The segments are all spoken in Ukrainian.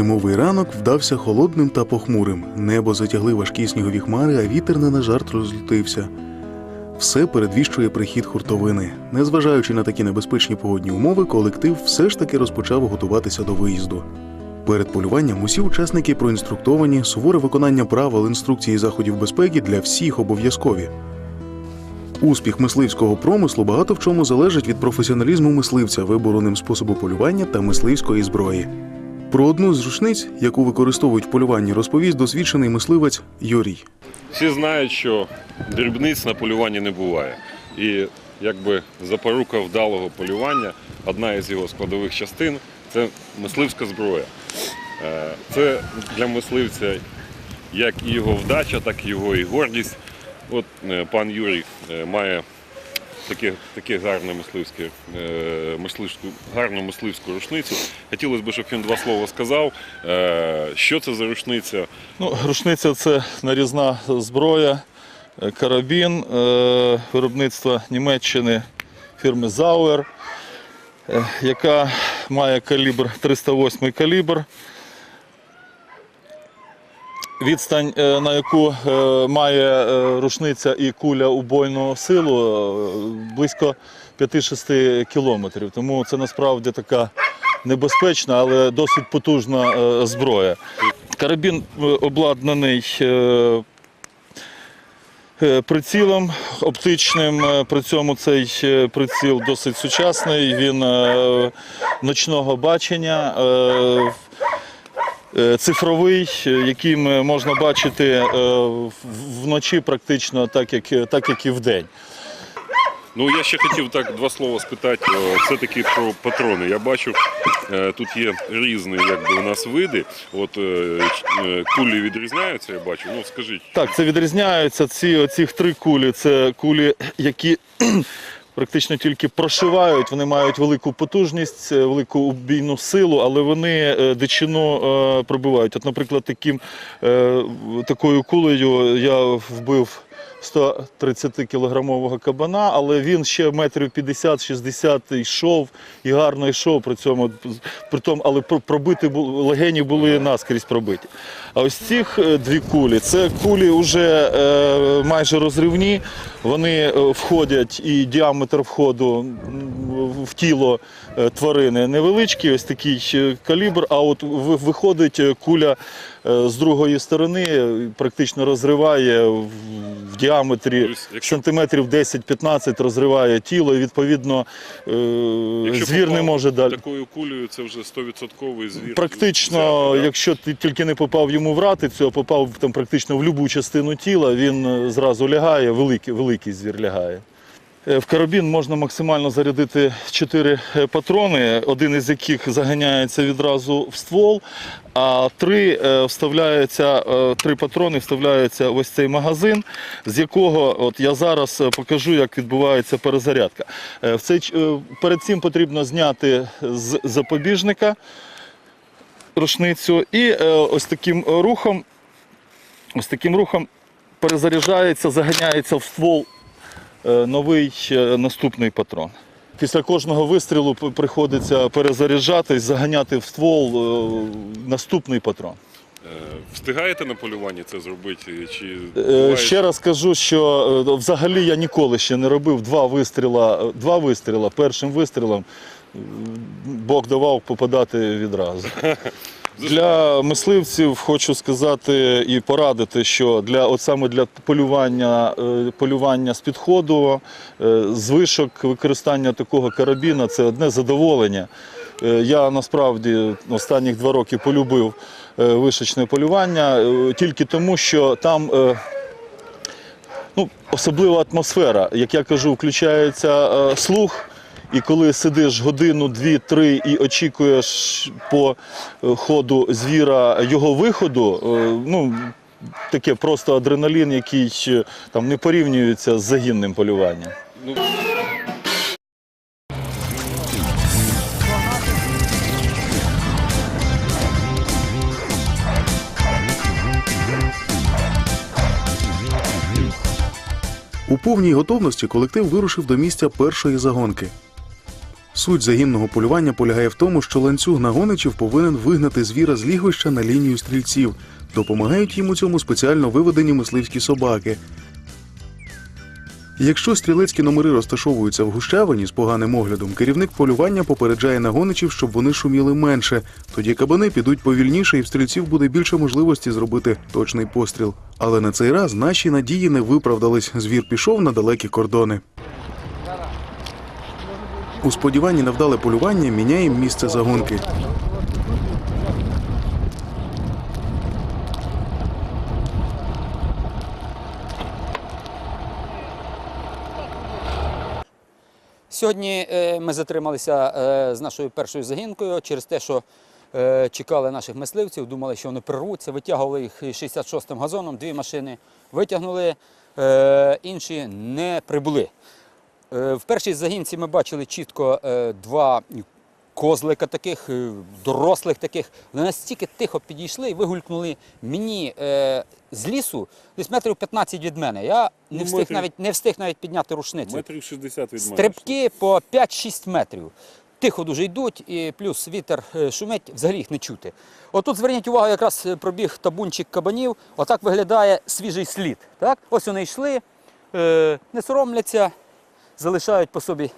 Зимовий ранок вдався холодним та похмурим. Небо затягли важкі снігові хмари, а вітер не на жарт розлютився. Все передвіщує прихід хуртовини. Незважаючи на такі небезпечні погодні умови, колектив все ж таки розпочав готуватися до виїзду. Перед полюванням усі учасники проінструктовані, суворе виконання правил інструкції заходів безпеки для всіх обов'язкові. Успіх мисливського промислу багато в чому залежить від професіоналізму мисливця, вибору ним способу полювання та мисливської зброї. Про одну з рушниць, яку використовують в полюванні, розповість досвідчений мисливець Юрій. Всі знають, що дрібниць на полюванні не буває. І якби запорука вдалого полювання, одна із його складових частин це мисливська зброя. Е, Це для мисливця як його вдача, так і його і гордість. От е, пан Юрій е, має таке, таке гарне мисливське, мисливську, гарну мисливську рушницю. Хотілося б, щоб він два слова сказав. Е, Що це за рушниця? Ну, рушниця це нарізна зброя, е, карабін е, виробництва Німеччини фірми е, яка має калібр 308 калібр. Відстань, е, на яку е, має е, рушниця і куля убойну силу, близько 5-6 кілометрів. Тому це насправді така небезпечна, але досить потужна зброя. Карабін обладнаний прицілом оптичним. При цьому цей приціл досить сучасний. Він ночного бачення. Е, Цифровий, е, яким е, можна бачити вночі практично так, як, так, як і вдень. Ну, я ще хотів так два слова спитати. О, Все-таки про патрони. Я бачу, тут є різні якби, у нас види. От кулі відрізняються, я бачу. Ну, скажіть, Так, це відрізняються. Ці оці три кулі це кулі, які практично тільки прошивають. Вони мають велику потужність, е, велику убійну силу, але вони е, дичину е, пробивають. От, наприклад, таким, такою кулею я вбив. 130-кілограмового кабана, але він ще метрів 50-60 йшов і гарно йшов при цьому. При тому, але про- пробити легені були наскрізь пробиті. А ось цих е, дві кулі це кулі вже е, майже розривні. Вони е, входять і діаметр входу в тіло е, тварини невеличкий, ось такий калібр. А от виходить куля з другої сторони, практично розриває діаметрі Тобто, якщо- сантиметрів 10-15 розриває тіло, і відповідно е, звір не може далі. такою кулею, це вже 100% звір. Практично, взяти, якщо ти тільки не попав йому в ратицю, а попав там практично в будь-яку частину тіла, він е, зразу лягає, великий, великий звір лягає. Е, В карабін можна максимально зарядити 4 патрони, один із яких заганяється відразу в ствол, а три е, вставляються, е, три патрони вставляються в ось цей магазин, з якого от я зараз е, покажу, як відбувається перезарядка. Е, В цей, е, перед цим потрібно зняти з запобіжника рушницю і е, ось таким рухом, ось таким рухом перезаряджається, заганяється в ствол е, новий е, наступний патрон. Після кожного вистрілу приходиться перезаряджатись, заганяти в ствол е, наступний патрон. Е, Встигаєте на полюванні це зробити? Чи буває, Ще раз кажу, що взагалі я ніколи ще не робив два вистріла. Два вистріла. Першим вистрілом Бог давав попадати відразу. Для мисливців хочу сказати і порадити, що для от саме для полювання, е, полювання з підходу, е, звишок використання такого карабіна це одне задоволення. Е, Я насправді останніх два роки полюбив вишечне полювання тільки тому, що там. Ну, особлива атмосфера. Як я кажу, включається слух, і коли сидиш годину, дві-три і очікуєш по е, ходу звіра його виходу, е, ну, таке просто адреналін, який е, там не порівнюється з загінним полюванням. У повній готовності колектив вирушив до місця першої загонки. Суть загінного полювання полягає в тому, що ланцюг нагоничів повинен вигнати звіра з лігвища на лінію стрільців. Допомагають їм у цьому спеціально виведені мисливські собаки. Якщо стрілецькі номери розташовуються в гущавині з поганим оглядом, керівник полювання попереджає нагоничів, щоб вони шуміли менше. Тоді кабани підуть повільніше, і в стрільців буде більше можливості зробити точний постріл. Але на цей раз наші надії не виправдались. Звір пішов на далекі кордони. У сподіванні на вдале полювання міняємо місце загонки. Сьогодні е, ми затрималися е, з нашою першою загінкою через те, що е, чекали наших мисливців, думали, що вони прирвуться, витягували їх 66-м газоном, дві машини витягнули, інші не прибули. Е, В першій загінці ми бачили чітко е, два козлика таких, е, дорослих таких. Вони настільки тихо підійшли і вигулькнули мені з лісу, десь метрів 15 від мене. Я не Ну, встиг метрів- навіть не встиг навіть підняти рушницю. Метрів 60 від мене. Стрибки по 5-6 метрів. Тихо дуже йдуть, і плюс вітер шумить, взагалі їх не чути. Отут зверніть увагу, якраз пробіг табунчик кабанів. Отак виглядає свіжий слід. Так? Ось вони йшли, не соромляться, залишають по собі,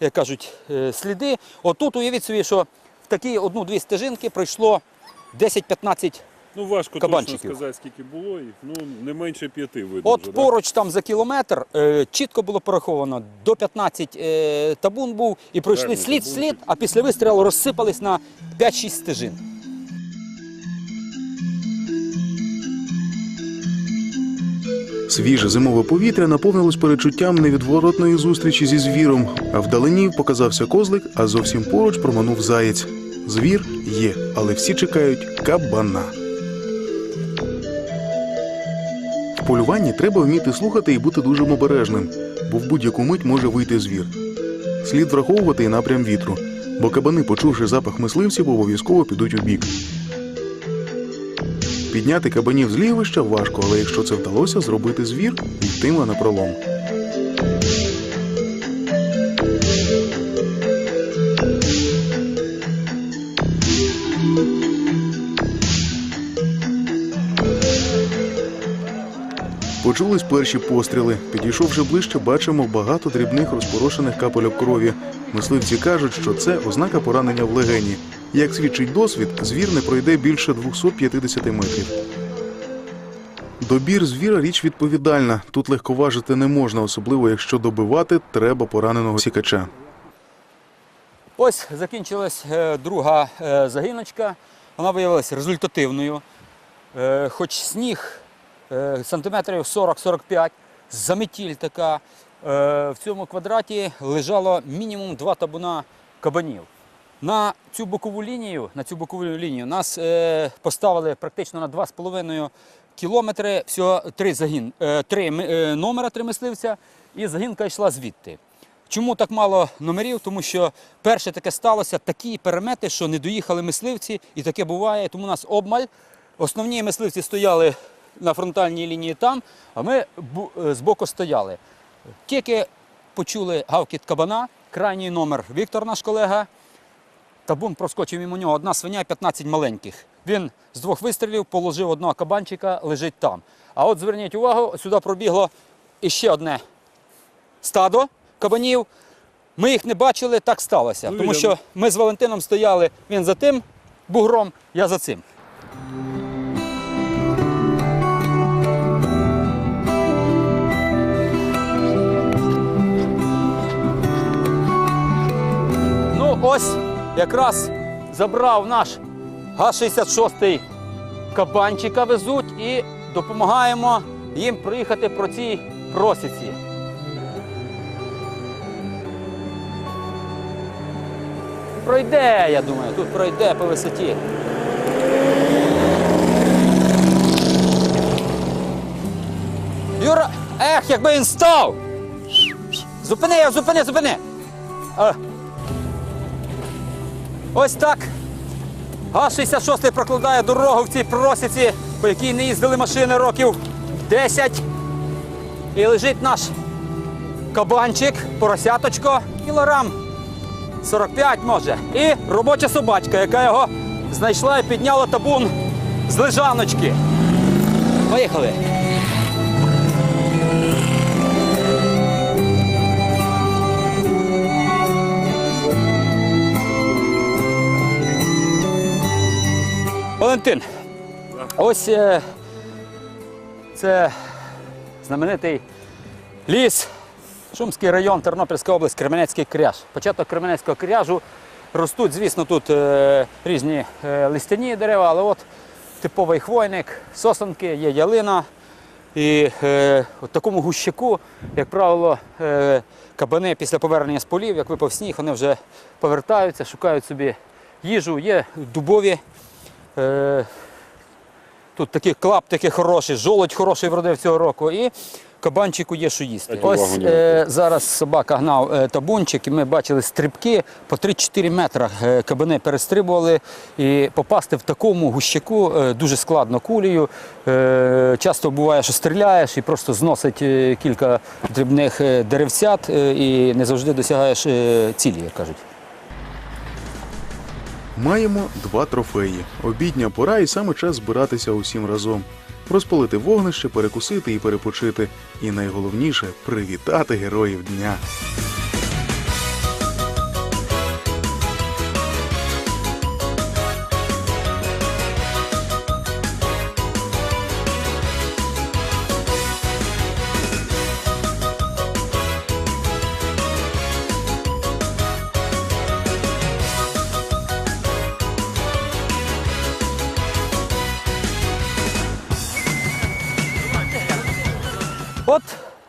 як кажуть, е, сліди. Отут уявіть собі, що в такі одну-дві стежинки пройшло 10-15 Ну важко Кабанчиків. точно сказати, скільки було їх. Ну не менше п'яти видно. От вже, да? поруч там за кілометр е, чітко було пораховано, до 15 е, табун був і пройшли Гарний слід табунчик. слід, а після вистрілу розсипались на 5-6 стежин. Свіже зимове повітря наповнилось перечуттям невідворотної зустрічі зі звіром. А вдалині показався козлик, а зовсім поруч проманув заєць. Звір є, але всі чекають кабана. В полюванні треба вміти слухати і бути дуже обережним, бо в будь-яку мить може вийти звір. Слід враховувати і напрям вітру, бо кабани, почувши запах мисливців, обов'язково підуть у бік. Підняти кабанів з лігвища важко, але якщо це вдалося, зробити звір йтиме на пролом. Почулись перші постріли. Підійшовши ближче, бачимо багато дрібних розпорошених капельок крові. Мисливці кажуть, що це ознака поранення в легені. Як свідчить досвід, звір не пройде більше 250 метрів. Добір звіра річ відповідальна. Тут легковажити не можна, особливо якщо добивати треба пораненого сікача. Ось закінчилась е, друга е, загіночка. Вона виявилася результативною. Е, хоч сніг сантиметрів 40-45, заметіль така. В цьому квадраті лежало мінімум два табуна кабанів. На цю бокову лінію, на цю бокову лінію нас е, поставили практично на 2,5 кілометри, всього три, загін, е, три е, номера, три мисливця, і загінка йшла звідти. Чому так мало номерів? Тому що перше таке сталося, такі перемети, що не доїхали мисливці, і таке буває, тому у нас обмаль. Основні мисливці стояли на фронтальній лінії там, а ми е, збоку стояли. Тільки почули гавкіт кабана, крайній номер Віктор, наш колега. Табун проскочив мимо нього одна свиня і 15 маленьких. Він з двох вистрілів положив одного кабанчика, лежить там. А от зверніть увагу, сюди пробігло іще одне стадо кабанів. Ми їх не бачили, так сталося. Ну, Тому що ми з Валентином стояли, він за тим бугром, я за цим. Ну, ось якраз забрав наш ГАЗ-66 кабанчика везуть і допомагаємо їм проїхати по цій просіці. Пройде, я думаю, тут пройде по висоті. Юра, ех, якби він став! Зупини зупини, зупини! Ось так. ГАЗ-66 прокладає дорогу в цій просіці, по якій не їздили машини років 10. І лежить наш кабанчик, поросяточко, кілограм 45 може. І робоча собачка, яка його знайшла і підняла табун з лежаночки. Поїхали. Валентин, ось е, це знаменитий ліс, Шумський район, Тернопільська область, Кременецький кряж. Початок Кременецького кряжу ростуть, звісно, тут е, різні е, листяні дерева, але от типовий хвойник, сосенки, є ялина. І е, в такому гущаку, як правило, е, кабани після повернення з полів, як випав сніг, вони вже повертаються, шукають собі їжу, є дубові. Е, Тут такі клаптики хороші, жолудь хороший вродив цього року. І кабанчику є що їсти. Ось е, зараз собака гнав е, табунчик, і ми бачили стрибки по 3-4 метри. Е, кабани перестрибували. І попасти в такому гущаку е, дуже складно кулею. Е, часто буває, що стріляєш і просто зносить е, кілька дрібних е, деревцят е, і не завжди досягаєш е, цілі, як кажуть. Маємо два трофеї. Обідня пора і саме час збиратися усім разом. Розпалити вогнище, перекусити і перепочити. І найголовніше привітати героїв дня.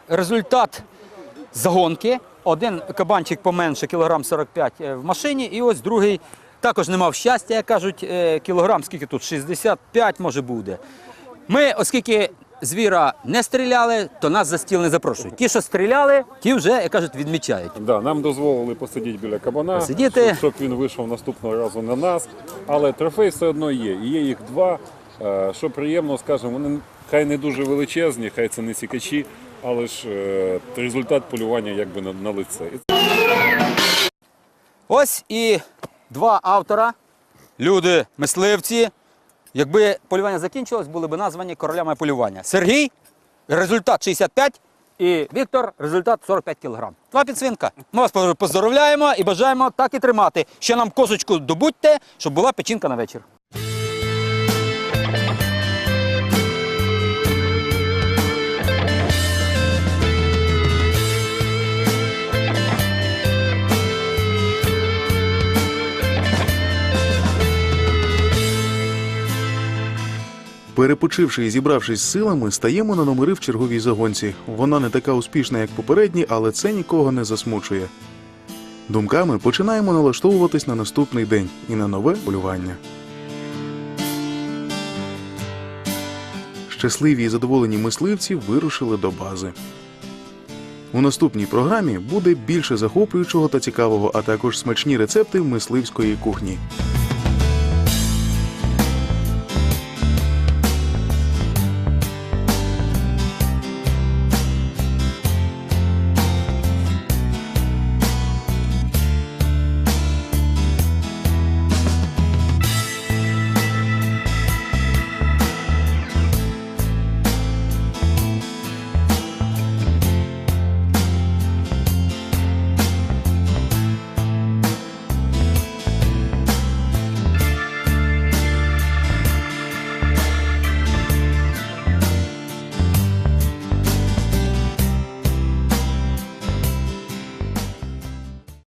Результат загонки. Один кабанчик поменше, кілограм 45 е, в машині, і ось другий також не мав щастя, як кажуть, е, кілограм, скільки тут? 65 може буде. Ми, оскільки звіра не стріляли, то нас за стіл не запрошують. Ті, що стріляли, ті вже, як кажуть, відмічають. Да, нам дозволили посидіти біля кабана, Посидіти. щоб, щоб він вийшов наступного разу на нас. Але трофей все одно є. І є їх два. Е, Що приємно, скажімо, вони хай не дуже величезні, хай це не сікачі, але ж е, результат полювання якби на, на лице. Ось і два автора, люди, мисливці. Якби полювання закінчилось, були б названі королями полювання. Сергій результат 65 і Віктор результат 45 кг. Два підсвинка. Ми вас поздоровляємо і бажаємо так і тримати. Ще нам козочку добудьте, щоб була печінка на вечір. Перепочивши і зібравшись з силами, стаємо на номери в черговій загонці. Вона не така успішна, як попередні, але це нікого не засмучує. Думками починаємо налаштовуватись на наступний день і на нове полювання. Щасливі і задоволені мисливці вирушили до бази. У наступній програмі буде більше захоплюючого та цікавого, а також смачні рецепти мисливської кухні.